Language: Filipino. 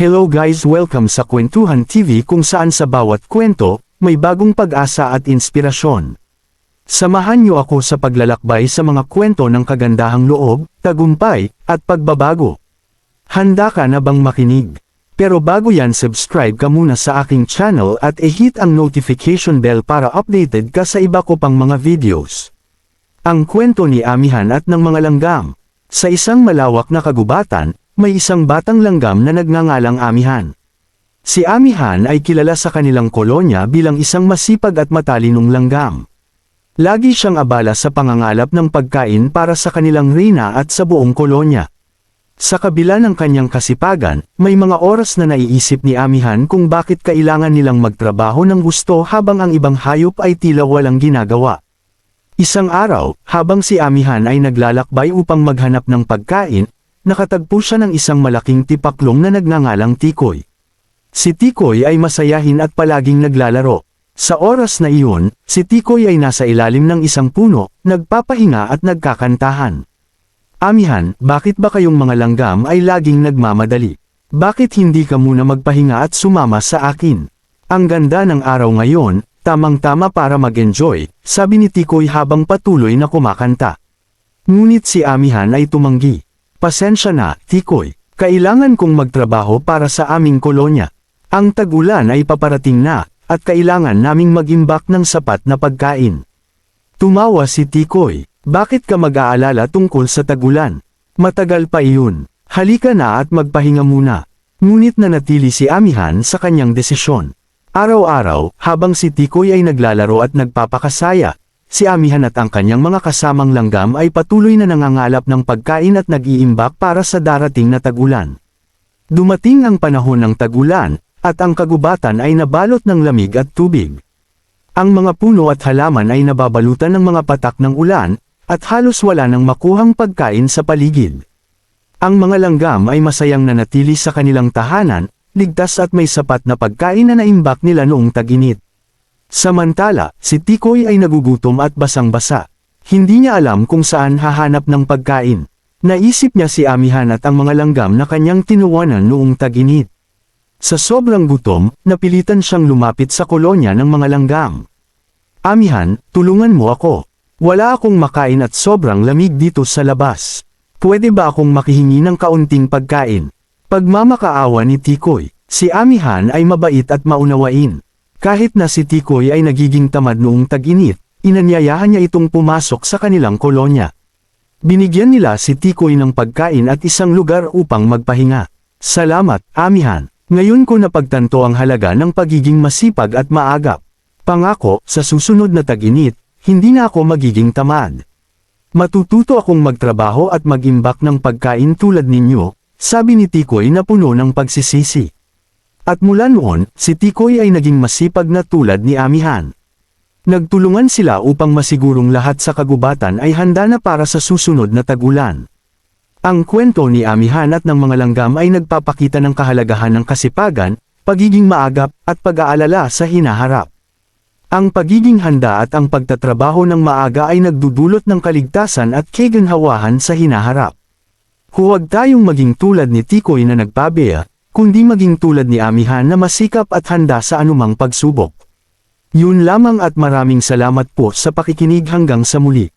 Hello guys welcome sa Kwentuhan TV kung saan sa bawat kwento, may bagong pag-asa at inspirasyon. Samahan niyo ako sa paglalakbay sa mga kwento ng kagandahang loob, tagumpay, at pagbabago. Handa ka na bang makinig? Pero bago yan subscribe ka muna sa aking channel at i-hit ang notification bell para updated ka sa iba ko pang mga videos. Ang kwento ni Amihan at ng mga langgam. Sa isang malawak na kagubatan, may isang batang langgam na nagngangalang Amihan. Si Amihan ay kilala sa kanilang kolonya bilang isang masipag at matalinong langgam. Lagi siyang abala sa pangangalap ng pagkain para sa kanilang reyna at sa buong kolonya. Sa kabila ng kanyang kasipagan, may mga oras na naiisip ni Amihan kung bakit kailangan nilang magtrabaho ng gusto habang ang ibang hayop ay tila walang ginagawa. Isang araw, habang si Amihan ay naglalakbay upang maghanap ng pagkain, nakatagpo siya ng isang malaking tipaklong na nagngangalang Tikoy. Si Tikoy ay masayahin at palaging naglalaro. Sa oras na iyon, si Tikoy ay nasa ilalim ng isang puno, nagpapahinga at nagkakantahan. Amihan, bakit ba kayong mga langgam ay laging nagmamadali? Bakit hindi ka muna magpahinga at sumama sa akin? Ang ganda ng araw ngayon, tamang-tama para mag-enjoy, sabi ni Tikoy habang patuloy na kumakanta. Ngunit si Amihan ay tumanggi. Pasensya na, Tikoy. Kailangan kong magtrabaho para sa aming kolonya. Ang tagulan ay paparating na, at kailangan naming mag-imbak ng sapat na pagkain. Tumawa si Tikoy. Bakit ka mag-aalala tungkol sa tagulan? Matagal pa iyon. Halika na at magpahinga muna. Ngunit nanatili si Amihan sa kanyang desisyon. Araw-araw, habang si Tikoy ay naglalaro at nagpapakasaya, si Amihan at ang kanyang mga kasamang langgam ay patuloy na nangangalap ng pagkain at nag-iimbak para sa darating na tagulan. Dumating ang panahon ng tagulan, at ang kagubatan ay nabalot ng lamig at tubig. Ang mga puno at halaman ay nababalutan ng mga patak ng ulan, at halos wala nang makuhang pagkain sa paligid. Ang mga langgam ay masayang nanatili sa kanilang tahanan, ligtas at may sapat na pagkain na naimbak nila noong taginit. Samantala, si Tikoy ay nagugutom at basang-basa. Hindi niya alam kung saan hahanap ng pagkain. Naisip niya si Amihan at ang mga langgam na kanyang tinuwanan noong taginit. Sa sobrang gutom, napilitan siyang lumapit sa kolonya ng mga langgam. Amihan, tulungan mo ako. Wala akong makain at sobrang lamig dito sa labas. Pwede ba akong makihingi ng kaunting pagkain? Pagmamakaawa ni Tikoy, si Amihan ay mabait at maunawain. Kahit na si Tikoy ay nagiging tamad noong tag-init, inanyayahan niya itong pumasok sa kanilang kolonya. Binigyan nila si Tikoy ng pagkain at isang lugar upang magpahinga. Salamat, Amihan. Ngayon ko napagtanto ang halaga ng pagiging masipag at maagap. Pangako, sa susunod na tag-init, hindi na ako magiging tamad. Matututo akong magtrabaho at mag-imbak ng pagkain tulad ninyo, sabi ni Tikoy na puno ng pagsisisi. At mula noon, si Tikoy ay naging masipag na tulad ni Amihan. Nagtulungan sila upang masigurong lahat sa kagubatan ay handa na para sa susunod na tagulan. Ang kwento ni Amihan at ng mga langgam ay nagpapakita ng kahalagahan ng kasipagan, pagiging maagap, at pag-aalala sa hinaharap. Ang pagiging handa at ang pagtatrabaho ng maaga ay nagdudulot ng kaligtasan at kaganhawahan sa hinaharap. Huwag tayong maging tulad ni Tikoy na nagpabeya, kundi maging tulad ni Amihan na masikap at handa sa anumang pagsubok. Yun lamang at maraming salamat po sa pakikinig hanggang sa muli.